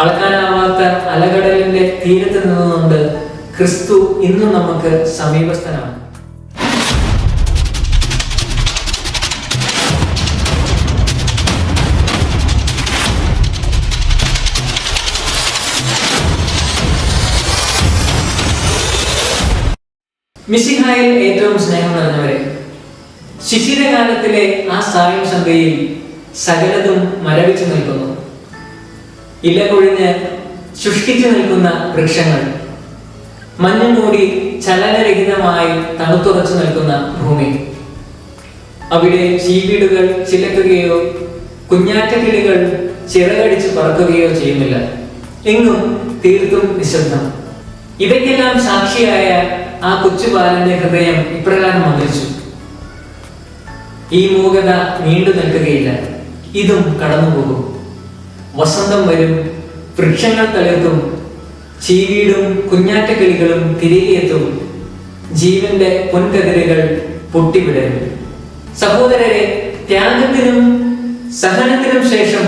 അളക്കാനാവാത്ത അലകടലിന്റെ തീരത്ത് നിന്നുകൊണ്ട് ക്രിസ്തു ഇന്നും നമുക്ക് സമീപസ്ഥനാണ്. മിസിഹായിൽ ഏറ്റവും സ്നേഹം നിറഞ്ഞവരെ ശിശിരകാലത്തിലെ ആ സായം സന്ധ്യയിൽ സകലതും മരവിച്ചു നിൽക്കുന്നു. ഇല കൊഴിഞ്ഞ് ശുഷ്കിച്ചു നിൽക്കുന്ന വൃക്ഷങ്ങൾ. മഞ്ഞു മൂടി ചലനരഹിതമായി തണുത്തുറച്ചു നിൽക്കുന്ന ഭൂമി. അവിടെ ചീവീടുകൾ ചിലക്കുകയോ കുഞ്ഞാറ്റക്കിളികൾ ചിറകടിച്ച് പറക്കുകയോ ചെയ്യുന്നില്ല. എങ്ങും തീർത്തും നിശബ്ദം. ഇവയ്ക്കെല്ലാം സാക്ഷിയായ ആ കൊച്ചുബാലന്റെ ഹൃദയം ഇപ്രകാരം മന്ത്രിച്ചു. ഈ മൂകത നീണ്ടു നിൽക്കുകയില്ല. ഇതും കടന്നുപോകും. വസന്തം വരും വൃക്ഷങ്ങൾ തളിർത്തും ചീവീടും കുഞ്ഞാറ്റക്കിളികളും തിരികെ എത്തും. ജീവന്റെ പൊൻകതിരുകൾ പൊട്ടിവിടരും. സഹോദരരെ ത്യാഗത്തിനും സഹനത്തിനും ശേഷം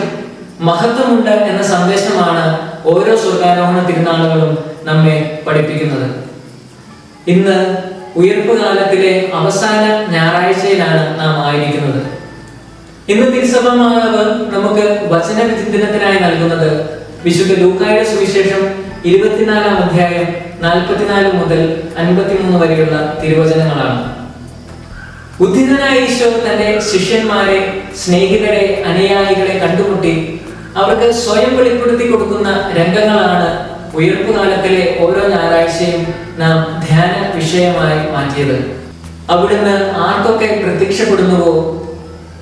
മഹത്വമുണ്ട് എന്ന സന്ദേശമാണ് ഓരോ സ്വർഗാരോഹണ തിരുനാളുകളും നമ്മെ പഠിപ്പിക്കുന്നത്. ഇന്ന് ഉയർപ്പ് കാലത്തിലെ അവസാന ഞായറാഴ്ചയിലാണ് നാം ആയിരിക്കുന്നത്. ഇന്ന് തിരുസഭമാവ് നമുക്ക് വചന വിചിന്തനത്തിനായി നൽകുന്നത് വിശുദ്ധ ലൂക്കായുടെ സുവിശേഷം ഇരുപത്തിനാലാം അധ്യായം നാൽപ്പത്തിനാല് മുതൽ അൻപത്തിമൂന്ന് വരെയുള്ള തിരുവചനങ്ങളാണ്. ഉദ്ധിതനായ ഈശോ തന്റെ ശിഷ്യന്മാരെ സ്നേഹിതരെ അനുയായികളെ കണ്ടുമുട്ടി അവർക്ക് സ്വയം വെളിപ്പെടുത്തി കൊടുക്കുന്ന രംഗങ്ങളാണ് ഉയർപ്പ് കാലത്തിലെ ഓരോ ഞായറാഴ്ചയും നാം ധ്യാന വിഷയമായി മാറ്റിയത്. അവിടുന്ന് ആർക്കൊക്കെ പ്രത്യക്ഷപ്പെടുന്നുവോ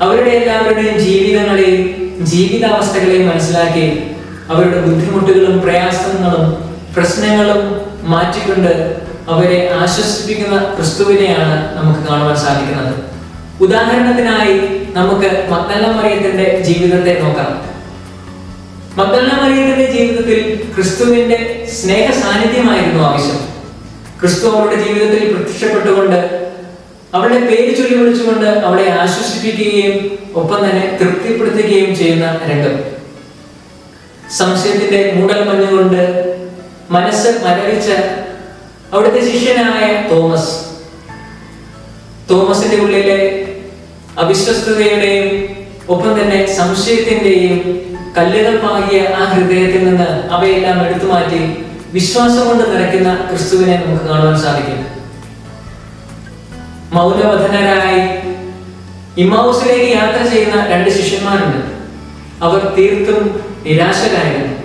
അവരുടെ എല്ലാവരുടെയും ജീവിതങ്ങളെയും ജീവിതാവസ്ഥകളെയും മനസ്സിലാക്കി അവരുടെ ബുദ്ധിമുട്ടുകളും പ്രയാസങ്ങളും പ്രശ്നങ്ങളും മാറ്റിക്കൊണ്ട് അവരെ ആശ്വസിപ്പിക്കുന്ന ക്രിസ്തുവിനെയാണ് നമുക്ക് കാണുവാൻ സാധിക്കുന്നത്. ഉദാഹരണത്തിനായി നമുക്ക് മക്കല്ല മറിയത്തിന്റെ ജീവിതത്തെ നോക്കാം. മക്കല്ല മറിയത്തിന്റെ ജീവിതത്തിൽ ക്രിസ്തുവിന്റെ സ്നേഹ സാന്നിധ്യമായിരുന്നു ആവശ്യം. ക്രിസ്തു അവരുടെ ജീവിതത്തിൽ പ്രത്യക്ഷപ്പെട്ടുകൊണ്ട് അവളുടെ പേര് ചൊല്ലി വിളിച്ചുകൊണ്ട് അവളെ ആശ്വസിപ്പിക്കുകയും ഒപ്പം തന്നെ തൃപ്തിപ്പെടുത്തുകയും ചെയ്യുന്ന രംഗം. സംശയത്തിന്റെ മൂടൽ മഞ്ഞുകൊണ്ട് മനസ്സ് മരവിച്ച അവിടുത്തെ ശിഷ്യനായ തോമസ്. തോമസിന്റെ ഉള്ളിലെ അവിശ്വസ്തതയുടെയും ഒപ്പം തന്നെ സംശയത്തിന്റെയും കല്ലുകൾ പാകിയ ആ ഹൃദയത്തിൽ നിന്ന് അവയെല്ലാം എടുത്തു മാറ്റി വിശ്വാസം കൊണ്ട് നിറയ്ക്കുന്ന ക്രിസ്തുവിനെ നമുക്ക് കാണുവാൻ സാധിക്കും. മൗനവധനരായി. ഇമാവുസിലേക്ക് യാത്ര ചെയ്യുന്ന രണ്ട് ശിഷ്യന്മാരുണ്ട്. അവർ തീർത്തും നിരാശരായിരുന്നു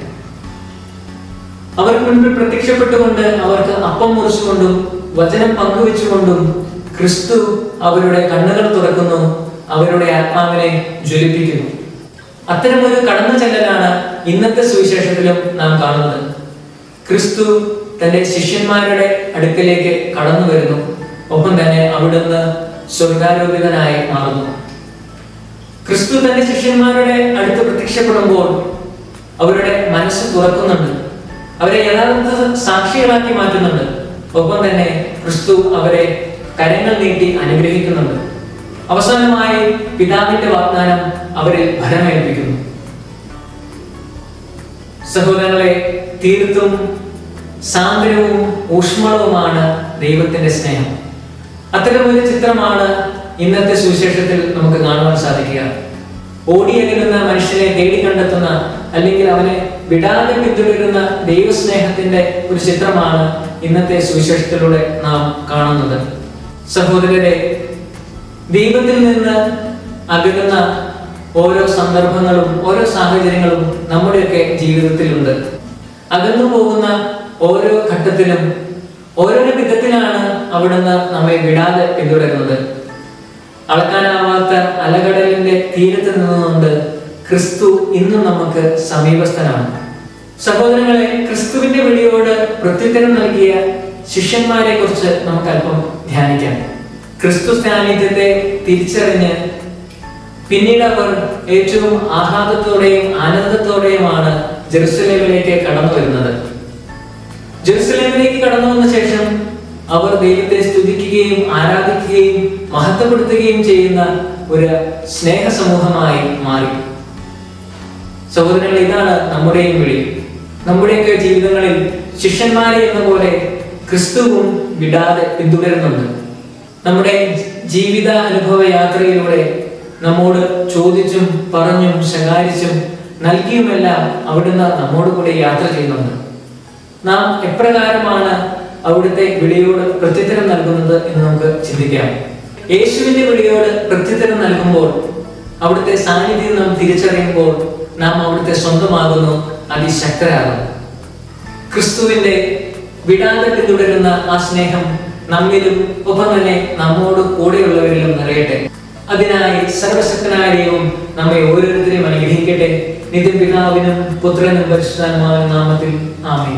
അവർക്ക് മുൻപിൽ പ്രത്യക്ഷപ്പെട്ടുകൊണ്ട് അവർക്ക് അപ്പം മുറിച്ചുകൊണ്ടും വചനം പങ്കുവെച്ചുകൊണ്ടും ക്രിസ്തു അവരുടെ കണ്ണുകൾ തുറക്കുന്നു അവരുടെ ആത്മാവിനെ ജ്വലിപ്പിക്കുന്നു. അത്തരമൊരു കടന്നു ചെല്ലലാണ് ഇന്നത്തെ സുവിശേഷത്തിലും നാം കാണുന്നത്. ക്രിസ്തു തന്റെ ശിഷ്യന്മാരുടെ അടുക്കലേക്ക് കടന്നു വരുന്നു ഒപ്പം തന്നെ അവിടുന്ന് സ്വർഗാരോപിതനായി മാറുന്നു. ക്രിസ്തു തന്റെ ശിഷ്യന്മാരുടെ അടുത്ത് പ്രത്യക്ഷപ്പെടുമ്പോൾ അവരുടെ മനസ്സ് തുറക്കുന്നുണ്ട്. അവരെ യഥാർത്ഥ സാക്ഷികളാക്കി മാറ്റുന്നുണ്ട്. ഒപ്പം തന്നെ ക്രിസ്തു അവരെ കരങ്ങൾ നീട്ടി അനുഗ്രഹിക്കുന്നുണ്ട്. അവസാനമായി പിതാവിന്റെ വാഗ്ദാനം അവരെ ഭരമേൽപ്പിക്കുന്നു സഹോദരങ്ങളെ തീർത്തും സാന്ദ്രവും ഊഷ്മളവുമാണ് ദൈവത്തിന്റെ സ്നേഹം. അത്തരമൊരു ചിത്രമാണ് ഇന്നത്തെ സുവിശേഷത്തിൽ നമുക്ക് കാണുവാൻ സാധിക്കുക. ഓടിയകലുന്ന മനുഷ്യനെ തേടി കണ്ടെത്തുന്ന അല്ലെങ്കിൽ അവനെ വിടാതെ പിന്തുടരുന്ന ദൈവസ്നേഹത്തിന്റെ ഒരു ചിത്രമാണ് ഇന്നത്തെ സുവിശേഷത്തിലൂടെ നാം കാണുന്നത്. സഹോദരരെ ദൈവത്തിൽ നിന്ന് അകലുന്ന ഓരോ സന്ദർഭങ്ങളും ഓരോ സാഹചര്യങ്ങളും നമ്മുടെയൊക്കെ ജീവിതത്തിലുണ്ട്. അകന്നു പോകുന്ന ഓരോ ഘട്ടത്തിലും ഓരോരോ വിധത്തിലാണ് അവിടുന്ന് നമ്മെ വിടാതെ പിന്തുടരുന്നത്. അളക്കാനാവാത്ത അലകടലിന്റെ തീരത്ത് നിന്നുകൊണ്ട് ക്രിസ്തു ഇന്നും നമുക്ക് സമീപസ്ഥനാണ്. സഹോദരങ്ങളെ ക്രിസ്തുവിന്റെ വിളിയോട് പ്രത്യുത്തരം നൽകിയ ശിഷ്യന്മാരെ കുറിച്ച് നമുക്ക് അല്പം ധ്യാനിക്കാം. ക്രിസ്തു സാന്നിധ്യത്തെ തിരിച്ചറിഞ്ഞ് പിന്നീട് അവർ ഏറ്റവും ആഹ്ലാദത്തോടെയും ആനന്ദത്തോടെയുമാണ് ജെറുസലേമിലേക്ക് കടന്നു വരുന്നത് അവർ ദൈവത്തെ സ്തുതിക്കുകയും ആരാധിക്കുകയും മഹത്വപ്പെടുത്തുകയും ചെയ്യുന്ന ഒരു സ്നേഹ സമൂഹമായി മാറി. സഹോദരങ്ങൾ ഇതാണ് നമ്മുടെയും വിളി. നമ്മുടെയൊക്കെ ജീവിതങ്ങളിൽ ശിഷ്യന്മാരെ എന്ന പോലെ ക്രിസ്തുവും വിടാതെ പിന്തുടരുന്നുണ്ട്. നമ്മുടെ ജീവിത അനുഭവ യാത്രയിലൂടെ നമ്മോട് ചോദിച്ചും പറഞ്ഞും ശകാരിച്ചും നൽകിയുമെല്ലാം അവിടുന്ന് നമ്മോട് കൂടെ യാത്ര ചെയ്യുന്നുണ്ട്. നാം എപ്രകാരമാണ് അവിടുത്തെ വിളിയോട് പ്രത്യുത്തരം നൽകുന്നത് എന്ന് നമുക്ക് ചിന്തിക്കാം. യേശുവിന്റെ വിളിയോട് പ്രത്യുത്തരം നൽകുമ്പോൾ അവിടുത്തെ സാന്നിധ്യം നാം തിരിച്ചറിയുമ്പോൾ നാം അവിടുത്തെ സ്വന്തമാകുന്നു അതിശക്തരാകുന്നു. ക്രിസ്തുവിന്റെ വിടാതെ പിന്തുടരുന്ന ആ സ്നേഹം നമ്മിലും ഒപ്പം തന്നെ നമ്മോട് കൂടെയുള്ളവരിലും നിറയട്ടെ. അതിനായി സർവശക്തനായ ദൈവം നമ്മെ ഓരോരുത്തരെയും അനുഗ്രഹിക്കട്ടെ. നിത്യപിതാവിനും പുത്രനും പരിശുദ്ധാനുമായ നാമത്തിൽ ആമേൻ.